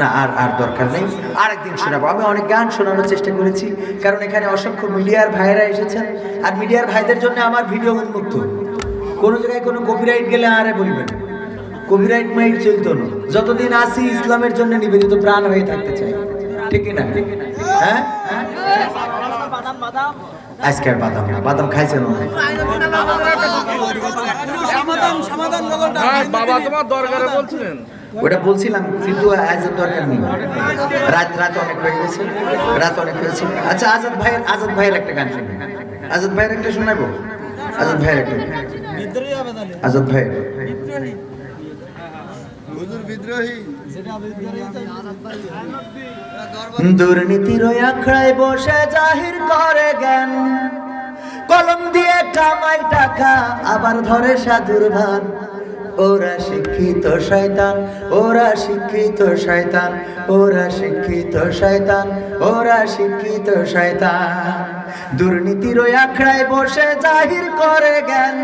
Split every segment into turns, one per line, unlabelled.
না, আর আর দরকার নেই। আরেকদিন শোনাবো। আমি অনেক গান শোনানোর চেষ্টা করেছি, কারণ এখানে অসংখ্য মিডিয়ার ভাইরা এসেছেন, আর মিডিয়ার ভাইদের জন্য আমার ভিডিও উন্মুক্ত। কোনো জায়গায় কোনো কপিরাইট গেলে আরে বলবেন। কপিরাইট মাইট চলতো না। যতদিন আসি, ইসলামের জন্য নিবেদিত প্রাণ হয়ে থাকতে চাই। ঠিক না? হ্যাঁ? আজকে আর বাদাম না বাদাম খাইছে না?
হ্যাঁ, বাবা তোমার দরকারে বলছিলেন।
ওটা বলছিলাম কিন্তু আজাদ দরকার নেই রাত রাত অনেক হয়ে গেছে রাত অনেক হয়েছে। আচ্ছা আজাদ ভাইয়ের আজাদ ভাইয়ের একটা গান শুনি। আজাদ ভাইয়ের একটা শোনাবো? আজাদ ভাইয়ের একটা। আজাদ দুর্নীতির ওই আখড়ায় বসে জাহির করে জ্ঞান। কলম দিয়ে কামাই টাকা, আবার ধরে সাধুর ভান। ওরা শিক্ষিত শয়তান, ওরা শিক্ষিত শয়তান, ওরা শিক্ষিত শয়তান, ওরা শিক্ষিত শয়তান। দুর্নীতির ওই আখড়ায় বসে জাহির করে জ্ঞান,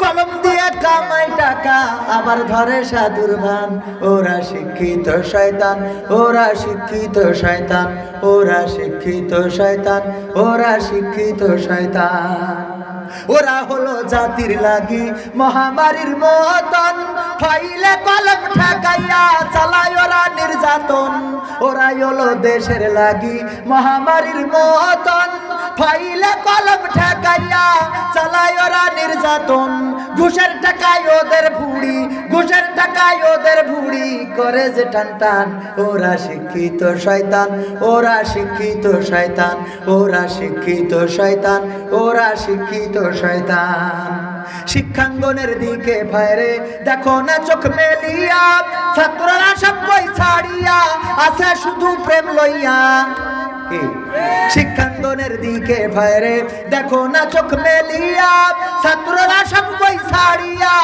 কলম দিয়ে কামাই টাকা আবার ধরে সাধুর ভান ওরা শিক্ষিত শয়তান, ওরা শিক্ষিত শয়তান, ওরা শিক্ষিত শয়তান, ওরা শিক্ষিত শয়তান। ওরা হলো জাতির লাগি, মহামারীর মতন। ফাইলে কলম ঠেকাইয়া চালায় ওরা নির্যাতন। ওরাই হলো দেশের লাগি, মহামারীর মতন। ফাইলে কলম ঠেকাইয়া ওরা নির্যাতন। ঘুষের টাকায় ওদের ভুড়ি, ঘুষের টাকায় ওদের ভুড়ি। করে যে টান টান ওরা শিক্ষিত শয়তান, ওরা শিক্ষিত শয়তান, ওরা শিক্ষিত শয়তান, ওরা শিক্ষিত শয়তান। শিক্ষাঙ্গনের দিকে ভাইরে দেখো না চোখ মেলিয়া। ছাত্ররা সব বই ছাড়িয়া, আছে শুধু প্রেম লইয়া। কি? শিক্ষাঙ্গনের দিকে ভাইরে দেখো না চোখ মেলিয়া, ছাত্ররা সব বই ছাড়িয়া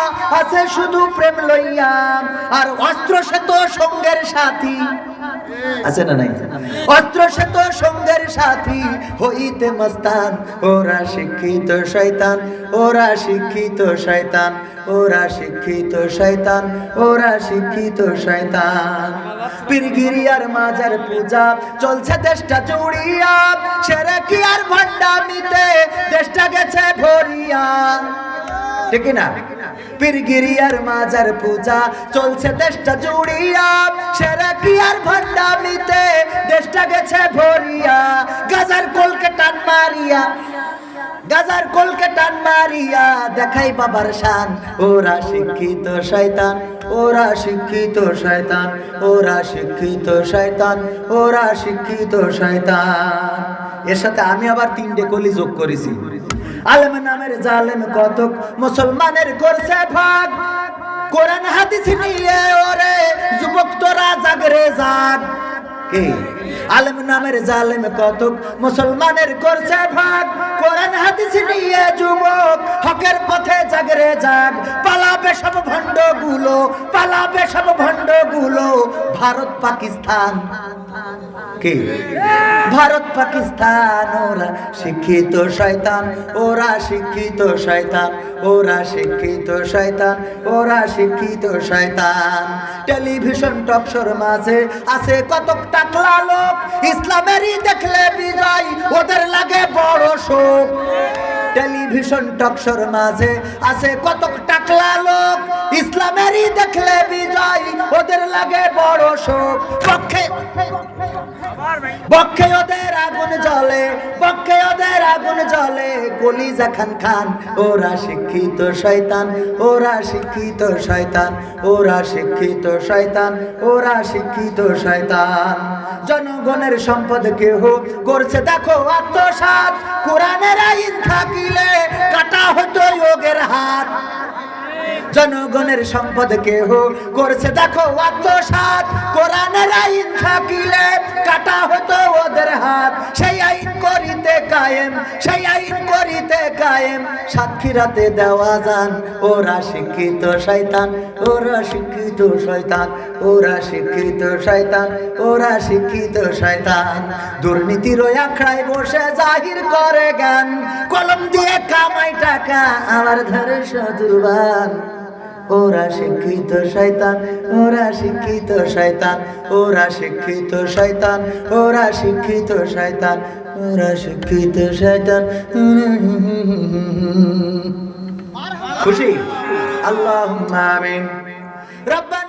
আছে শুধু প্রেম লইয়া। আর অস্ত্র সে তো সঙ্গের সাথী। আছে না নাই? অস্ত্র সে তো সঙ্গের সাথী হইতে মস্তান, ওরা শিক্ষিত শয়তান, ওরা শিক্ষিত শয়তান, ওরা শিক্ষিত শয়তান, ওরা শিক্ষিত শয়তান। পীরগিরিয়ার মাজার পূজা, চলছে দেশটা জুড়িয়া সেরে কি আর ভণ্ডামিতে, দেশটা গেছে ভরিয়া। ঠিক না? পীরগিরিয়ার মাজার পূজা চলছে দেশটা জুড়িয়া। সেরা কি আর ভণ্ডামিতে? দেশটা গেছে ভরিয়া। গাজার কলকে টান মারিয়া। গাজার কলকে টান মারিয়া। দেখাই বাবার শান। ওরা শিক্ষিত শয়তান। ওরা শিক্ষিত শয়তান। ওরা শিক্ষিত শয়তান। ওরা শিক্ষিত শয়তান। এর সাথে আমি আবার তিনটে কলি যোগ করেছি। আলেম নামের জালেম কতক মুসলমানের করছে ভাগ। কোরআন হাদিস নিয়ে ওরে, যুবক তোরা জাগরে জাগ কে? আলেম নামের জালেম কতক? মুসলমানের করছে ভাগ। কোরআন হাদিস নিয়ে যুবক, হকের পথে জাগরে জাগ পালাবে সব ভণ্ডগুলো পালাবে সব ভণ্ডগুলো ভারত, পাকিস্তান। ভারত, পাকিস্তান, ওরা শিক্ষিত শয়তান, ওরা শিক্ষিত শয়তান, ওরা শিক্ষিত শয়তান, ওরা শিক্ষিত শয়তান। টেলিভিশন টকশোর মাঝে আছে কতক টাকলা লোক ইসলামেরই দেখলে বিজয়, ওদের লাগে বড় শোক। টেলিভিশন টকশোর মাঝে আছে কতক টাকলা লোক। ইসলামেরই দেখলে বিজয়, ওদের লাগে বড় শোক। পক্ষে বক্ষে ওদের আগুন জ্বলে, বক্ষে ওদের আগুন জ্বলে। কলিজা খান খান। ওরা শিক্ষিত শয়তান, ওরা শিক্ষিত শয়তান, ওরা শিক্ষিত শয়তান, ওরা শিক্ষিত শয়তান। জনগণের সম্পদ কেহ করছে দেখো আত্মসাত কোরআনের আইন থাকিলে কাটা হতো যোগের হাত। জনগণের সম্পদ কেহ করছে? দেখো আত্মসাত কোরআনের আইন থাকিলে কাটা হতো ওদের হাত। সেই আইন করিতে কায়েম, সেই আইন করিতে কায়েম। সাক্ষীরাতে দেওয়া যান, ওরা শিক্ষিত শয়তান, ওরা শিক্ষিত শয়তান, ওরা শিক্ষিত শয়তান, ওরা শিক্ষিত শয়তান। দুর্নীতির আখড়ায় বসে জাহির করে গান কলম দিয়ে কামাই টাকা, আমার ধরে সদুরবান ওরা শিক্ষিত শয়তান, ওরা শিক্ষিত শয়তান, ওরা শিক্ষিত শয়তান, ওরা শিক্ষিত শয়তান, ওরা শিক্ষিত শয়তান। খুশি? আল্লাহ আমিন। রব্বানা